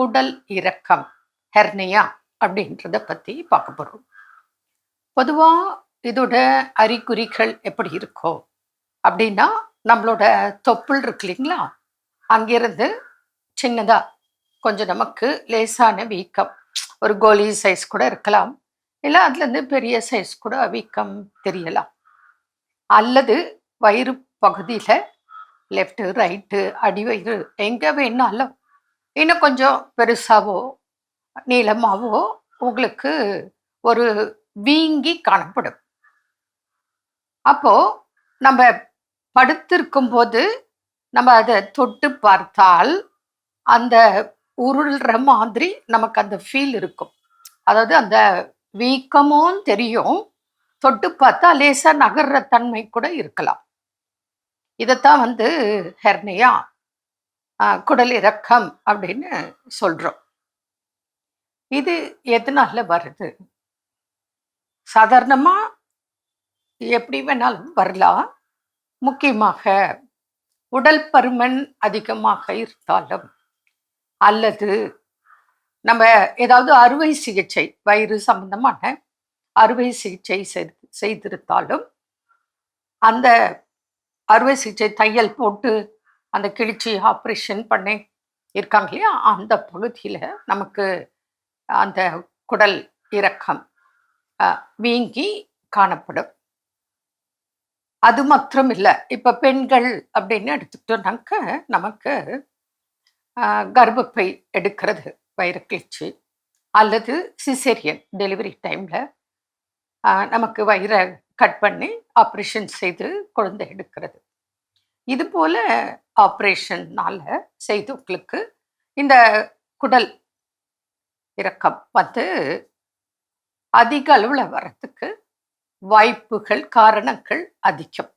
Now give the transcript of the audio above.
குடல் இறக்கம் ஹெர்னியா அப்படின்றத பற்றி பார்க்க போகிறோம் பொதுவாக இதோட அறிகுறிகள் எப்படி இருக்கோ அப்படின்னா நம்மளோட தொப்புள் இருக்கு இல்லைங்களா? அங்கிருந்து சின்னதாக கொஞ்சம் நமக்கு லேசான வீக்கம். ஒரு கோலி சைஸ் கூட இருக்கலாம். இல்லை அதுலேருந்து பெரிய சைஸ் கூட வீக்கம் தெரியலாம். அல்லது வயிறு பகுதியில் லெஃப்ட்டு ரைட்டு அடிவயிறு எங்கே வேணாலும் இன்னும் கொஞ்சம் பெருசாவோ நீளமாவோ உங்களுக்கு ஒரு வீங்கி காணப்படும். அப்போ நம்ம படுத்திருக்கும் போது நம்ம அதை தொட்டு பார்த்தால் அந்த உருள்ற மாதிரி நமக்கு அந்த ஃபீல் இருக்கும். அதாவது அந்த வீக்கமும் தெரியும். தொட்டு பார்த்தா லேசாக நகர்ற தன்மை கூட இருக்கலாம். இதைத்தான் வந்து ஹெர்னியா குடலிறக்கம் குடல் அப்படின்னு சொல்கிறோம் இது எதனால வருது? சாதாரணமாக எப்படி வேணாலும் வரலாம். முக்கியமாக உடல் பருமன் அதிகமாக இருந்தாலும் அல்லது நம்ம ஏதாவது அறுவை சிகிச்சை வயிறு சம்பந்தமான அறுவை சிகிச்சை செய்திருந்தாலும் அந்த அறுவை சிகிச்சை தையல் போட்டு அந்த கிழிச்சி ஆப்ரேஷன் பண்ணி இருக்காங்க இல்லையா? அந்த பகுதியில் நமக்கு அந்த குடல் இறக்கம் வீங்கி காணப்படும். அது மாத்திரம் இல்லை இப்போ பெண்கள் அப்படின்னு எடுத்துக்கிட்டோம்னாக்க நமக்கு கர்ப்பப்பை எடுக்கிறது வயிறு கிழிச்சி அல்லது சிசேரியன் டெலிவரி டைமில் நமக்கு வயிறை கட் பண்ணி ஆப்ரேஷன் செய்து குழந்தை எடுக்கிறது. இது போல ஆப்ரேஷன்னால செய்தவங்களுக்கு இந்த குடல் இறக்கம் வந்து அதிக அளவில் வர்றதுக்கு வாய்ப்புகள் காரணங்கள் அதிகம்.